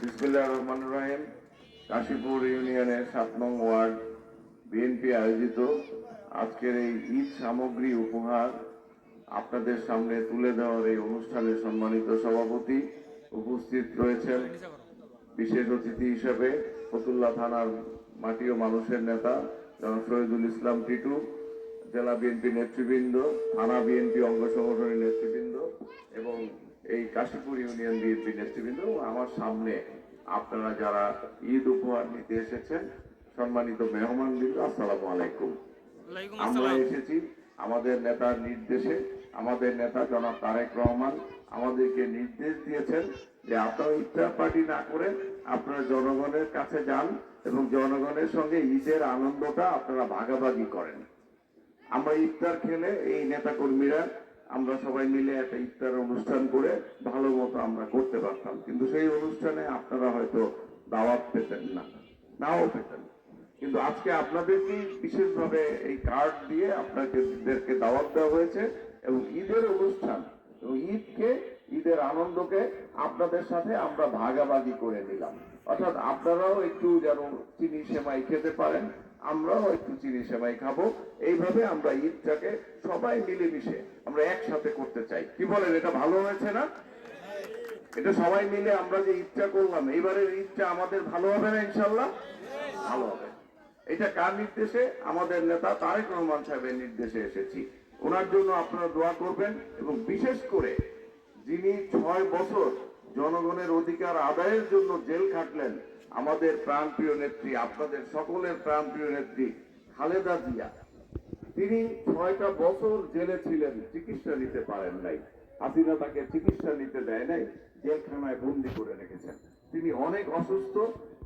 বিসমিল্লাহ রহমান রাহিম। কাশীপুর ইউনিয়নের সাত নং ওয়ার্ড বিএনপি আয়োজিত আজকের এই ঈদ সামগ্রী উপহার আপনাদের সামনে তুলে দেওয়ার এই অনুষ্ঠানে সম্মানিত সভাপতি উপস্থিত রয়েছেন। বিশেষ অতিথি হিসেবে ফতুল্লা থানার মাটি ও মানুষের নেতা জনাব শহীদুল ইসলাম টিটু, জেলা বিএনপি নেতৃবৃন্দ, থানা বিএনপি অঙ্গ সংগঠনের নেতৃবৃন্দ এবং এই কাশীপুর ইউনিয়ন বিএনপি নেতৃবৃন্দ আমার সামনে আপনারা যারা ঈদ উপহার নিতে এসেছেন সম্মানিত মেহমানবৃন্দ আসসালামু আলাইকুম। আমরা এসেছি আমাদের নেতার নির্দেশে। আমাদের নেতা জনাব তারেক রহমান আমাদেরকে নির্দেশ দিয়েছেন যে আপনারা ইফতার পার্টি না করে আপনারা জনগণের কাছে যান এবং জনগণের সঙ্গে ঈদের আনন্দটা আপনারা ভাগাভাগি করেন। আমরা ইফতার খেলে এই নেতা কর্মীরা আমরা সবাই মিলে একটা ইফতার অনুষ্ঠান করে ভালো মতো আমরা করতে পারতাম। কিন্তু সেই অনুষ্ঠানে আপনারা হয়তো দাওয়াত পেতেন না, নাও পেতেন। কিন্তু আজকে আপনাদেরকে বিশেষভাবে এই কার্ড দিয়ে আপনাদেরকে দাওয়াত দেওয়া হয়েছে এবং ঈদের অনুষ্ঠান, এবং ঈদকে, ঈদের আনন্দকে আপনাদের সাথে আমরা ভাগাভাগি করে নিলাম। অর্থাৎ আপনারাও একটু যেন চিনি সেমাই খেতে পারেন, আমরাও একটু চিনি সেমাই খাব। এইভাবে আমরা ঈদটাকে সবাই মিলেমিশে আমরা একসাথে করতে চাই। কি বলেন, এটা ভালো হয়েছে না? এটা সবাই মিলে আমরা যে ঈদটা করলাম, এবারের ঈদটা আমাদের ভালো হবে না ইনশাল্লাহ ভালো হবে। এটা কার নির্দেশে? আমাদের নেতা তারেক রহমান সাহেবের নির্দেশে এসেছি। ওনার জন্য আপনারা দোয়া করবেন এবং বিশেষ করে যিনি ছয় বছর জনগণের অধিকার আদায়ের জন্য জেল খাটলেন, আমাদের প্রাণপ্রিয় নেত্রী, আপনাদের সকলের প্রাণপ্রিয় নেত্রী খালেদা জিয়া। তিনি ছয়টা বছর জেলে ছিলেন, চিকিৎসা নিতে পারেন নাই। হাসিনা তাকে চিকিৎসা নিতে দেয় নাই, জেলখানায় বন্দি করে রেখেছেন। তিনি অনেক অসুস্থ,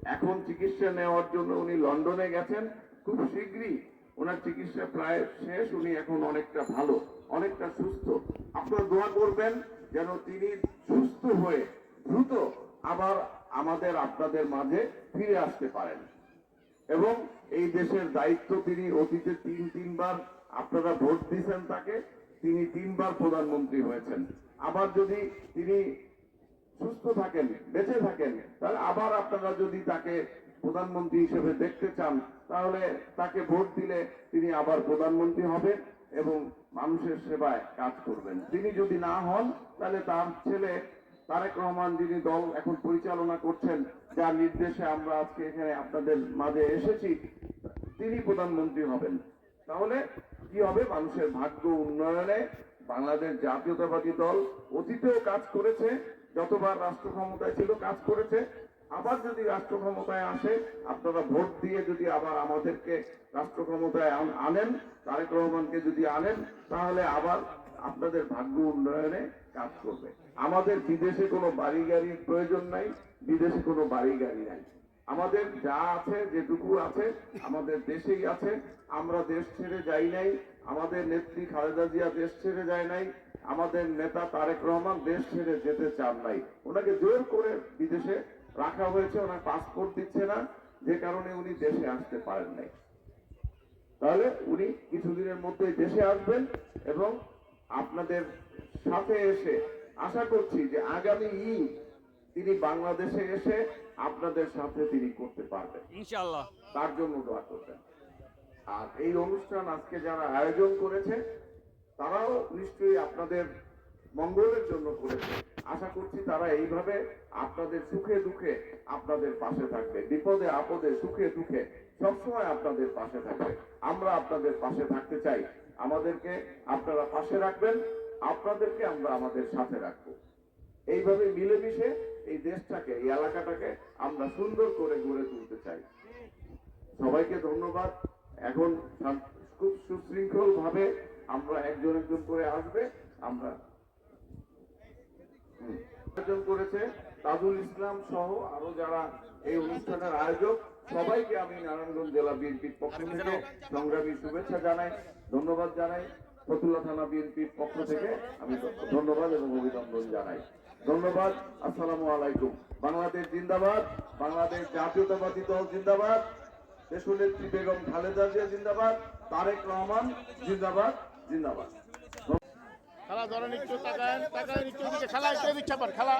এখন চিকিৎসা নেওয়ার জন্য উনি লন্ডনে গেছেন। খুব শীঘ্রই ওনার চিকিৎসা প্রায় শেষ, উনি এখন অনেকটা ভালো, অনেকটা সুস্থ। আপনারা দোয়া করবেন যেন তিনি সুস্থ হয়ে দ্রুত আবার আমাদের, আপনাদের মাঝে ফিরে আসতে পারেন। এবং এই দেশের দায়িত্ব তিনি অতীতে তিন, তিনবার আপনারা ভোট দিয়েছেন তাকে, তিনি তিনবার প্রধানমন্ত্রী হয়েছেন। আবার যদি তিনি সুস্থ থাকেন, বেঁচে থাকেন, তাহলে আবার আপনারা যদি তাকে প্রধানমন্ত্রী হিসেবে দেখতে চান, তাহলে তাকে ভোট দিলে তিনি আবার প্রধানমন্ত্রী হবেন এবং মানুষের সেবায় কাজ করবেন। তিনি যদি না হন, তাহলে তার ছেলে তারেক রহমান যিনি দল এখন পরিচালনা করছেন যার নির্দেশে আমরা আজকে এখানে আপনাদের মাঝে এসেছি, তিনি প্রধানমন্ত্রী হবেন। তাহলে কি হবে? মানুষের ভাগ্য উন্নয়নে বাংলাদেশ জাতীয়তাবাদী দল অতীতেও কাজ করেছে, যতবার রাষ্ট্র ক্ষমতায় ছিল কাজ করেছে। আবার যদি রাষ্ট্র ক্ষমতায় আসে, আপনারা ভোট দিয়ে যদি আবার আমাদেরকে রাষ্ট্র ক্ষমতায় আনেন, তারেক রহমানকে যদি আনেন, তাহলে আবার আপনাদের ভাগ্য উন্নয়নে কাজ করবে। আমাদের বিদেশে কোনো বাড়ি গাড়ির প্রয়োজন নাই বিদেশে কোনো বাড়ি গাড়ি নাই। আমাদের যা আছে, যেটুকু আছে, আমাদের দেশেই আছে। আমরা দেশ ছেড়ে যাই নাই। আমাদের নেত্রী খালেদা জিয়া দেশ ছেড়ে যায় নাই। আমাদের নেতা তারেক রহমান দেশ ছেড়ে যেতে চান নাই। ওনাকে জোর করে বিদেশে রাখা হয়েছে, ওনার পাসপোর্ট দিচ্ছে না। যে কারণে উনি দেশে আসতে পারেন নাই। তাহলে উনি কিছুদিনের মধ্যেই দেশে আসবেন এবং আপনাদের সাথে এসে আশা করছি যে আগামী ঈদ তিনি বাংলাদেশে এসে আপনাদের সাথে তিনি করতে পারবেন। ইনশাআল্লাহ। তার জন্য দোয়া করবেন। আর এই অনুষ্ঠান আজকে যারা আয়োজন করেছে তারাও নিশ্চয়ই আপনাদের মঙ্গলের জন্য করেছে। আশা করছি তারা এইভাবে আপনাদের সুখে দুঃখে আপনাদের পাশে থাকবে। বিপদে আপদে সুখে দুঃখে সবসময় আপনাদের পাশে থাকবে। আমরা আপনাদের পাশে থাকতে চাই। আমাদেরকে আপনারা পাশে রাখবেন। আপনাদেরকে আমরা আমাদের সাথে রাখব। এইভাবে মিলেমিশে এই দেশটাকে এই এলাকাটাকে আমরা সুন্দর করে গড়ে তুলতে চাই। সবাইকে ধন্যবাদ। এখন খুব সুশৃঙ্খল ভাবে আমরা একজন একজন করে আসবে আমরা। আয়োজন করেছে তাজুল ইসলাম সহ আরও যারা এই অনুষ্ঠানের আয়োজক সবাইকে আমি নারায়ণগঞ্জ জেলা বিএনপির পক্ষ থেকে সংগ্রামী শুভেচ্ছা জানাই ধন্যবাদ জানাই। ফতুল্লা থানা বিএনপির পক্ষ থেকে আমি ধন্যবাদ এবং অভিনন্দন জানাই। ধন্যবাদ, আসসালামু আলাইকুম। বাংলাদেশ জিন্দাবাদ, বাংলাদেশ জাতীয়তাবাদী দল জিন্দাবাদ দেশনেত্রী বেগম খালেদা জিয়া জিন্দাবাদ, তারেক রহমান জিন্দাবাদ জিন্দাবাদ। খেলা ধরেন, একটু একটু খেলা একটু খেলা